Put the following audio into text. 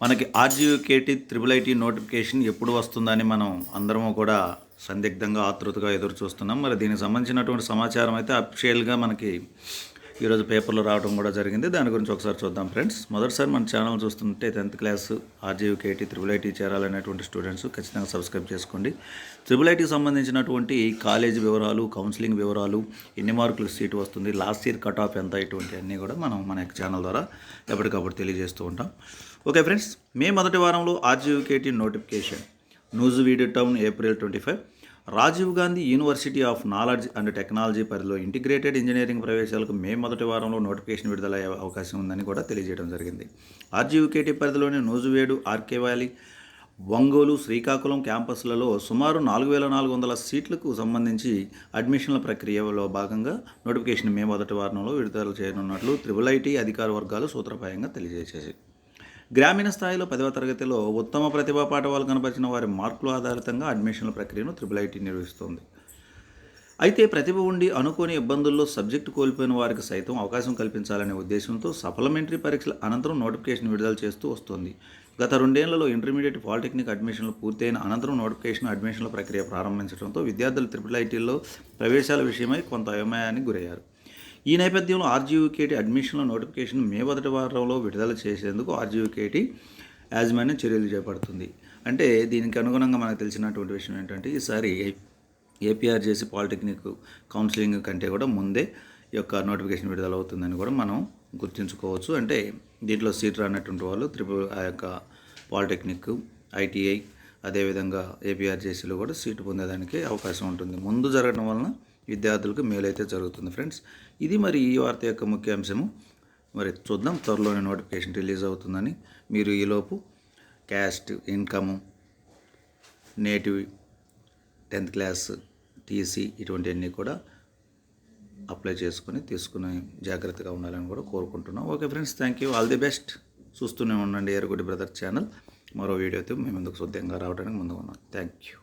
మనకి RGKT triple IT notification ఎప్పుడు వస్తుందని మనం అందరము కూడా సందిగ్ధంగా ఆతృతగా ఎదురు చూస్తున్నాం మరి దీనికి సంబంధించినటువంటి సమాచారం అయితే అఫిషియల్గా మనకి ఈరోజు పేపర్లో రావడం కూడా జరిగింది. దాని గురించి ఒకసారి చూద్దాం ఫ్రెండ్స్. మొదటిసారి మన ఛానల్ చూస్తుంటే tenth class RGUKT triple IT చేరాలనేటువంటి students ఖచ్చితంగా సబ్స్క్రైబ్ చేసుకోండి. త్రిబుల్ ఐటీకి సంబంధించినటువంటి కాలేజ్ వివరాలు కౌన్సిలింగ్ వివరాలు ఎన్ని మార్కులు సీటు వస్తుంది లాస్ట్ ఇయర్ కట్ ఆఫ్ ఎంత ఇటువంటి అన్నీ కూడా మనం మన ఛానల్ ద్వారా ఎప్పటికప్పుడు తెలియజేస్తూ ఉంటాం. ఓకే ఫ్రెండ్స్ మే మొదటి వారంలో RGUKT notification. Nuzvid town April twenty five Rajiv Gandhi university of knowledge and technology పరిధిలో ఇంటిగ్రేటెడ్ ఇంజనీరింగ్ ప్రవేశాలకు మే మొదటి వారంలో నోటిఫికేషన్ విడుదలయ్యే అవకాశం ఉందని కూడా తెలియజేయడం జరిగింది. ఆర్జీయూకేటీ పరిధిలోని నూజువేడు ఆర్కే వ్యాలీ ఒంగోలు శ్రీకాకుళం క్యాంపస్లలో సుమారు నాలుగు వేల నాలుగు వందల సీట్లకు సంబంధించి అడ్మిషన్ల ప్రక్రియలో భాగంగా నోటిఫికేషన్ మే మొదటి వారంలో విడుదల చేయనున్నట్లు త్రిబుల్ ఐటీ అధికార వర్గాలు సూత్రప్రాయంగా తెలియజేసేసి గ్రామీణ స్థాయిలో పదవ తరగతిలో ఉత్తమ ప్రతిభా పాఠవాలు కనపరిచిన వారి మార్కుల ఆధారితంగా అడ్మిషన్ల ప్రక్రియను త్రిబుల్ ఐటీ నిర్వహిస్తోంది. అయితే ప్రతిభ ఉండి అనుకోని ఇబ్బందుల్లో సబ్జెక్టు కోల్పోయిన వారికి సైతం అవకాశం కల్పించాలనే ఉద్దేశంతో సప్లిమెంటరీ పరీక్షల అనంతరం నోటిఫికేషన్ విడుదల చేస్తూ వస్తోంది. గత రెండేళ్ళలో ఇంటర్మీడియట్ పాలిటెక్నిక్ అడ్మిషన్లు పూర్తయిన అనంతరం నోటిఫికేషన్ అడ్మిషన్ల ప్రక్రియ ప్రారంభించడంతో విద్యార్థులు త్రిపుల్ ఐటీల్లో ప్రవేశాల విషయమై కొంత అయోమయానికి గురయ్యారు. ఈ నేపథ్యంలో ఆర్జీయూకేటీ అడ్మిషన్ల నోటిఫికేషన్ మే మొదటి వారంలో విడుదల చేసేందుకు ఆర్జీయూకేటీ యాజమాన్యం చర్యలు చేపడుతుంది. అంటే దీనికి అనుగుణంగా మనకు తెలిసినటువంటి విషయం ఏంటంటే ఈసారి ఏపీఆర్ చేసి పాలిటెక్నిక్ కౌన్సిలింగ్ కంటే కూడా ముందే ఈ యొక్క నోటిఫికేషన్ విడుదల అవుతుందని కూడా మనం గుర్తుంచుకోవచ్చు. అంటే దీంట్లో సీట్ రానటువంటి వాళ్ళు త్రిపుల్ ఆ యొక్క పాలిటెక్నిక్ ఐటీఐ అదేవిధంగా ఏపీఆర్జేసీలో కూడా సీటు పొందేదానికి అవకాశం ఉంటుంది. ముందు జరగడం వలన విద్యార్థులకు మేలైతే జరుగుతుంది ఫ్రెండ్స్. ఇది మరి ఈ వార్త యొక్క ముఖ్య అంశము. మరి చూద్దాం త్వరలోనే నోటిఫికేషన్ రిలీజ్ అవుతుందని. మీరు ఈలోపు caste income native tenth class TC ఇటువంటివన్నీ కూడా అప్లై చేసుకొని తీసుకుని జాగ్రత్తగా ఉండాలని కూడా కోరుకుంటున్నాం. Okay friends thank you. All the best. చూస్తూనే ఉండండి ఎరుగుడి బ్రదర్ ఛానల్. మరో వీడియోతో మేము ముందుకు శుద్ధంగా రావడానికి ముందుగా ఉన్నాం. Thank you.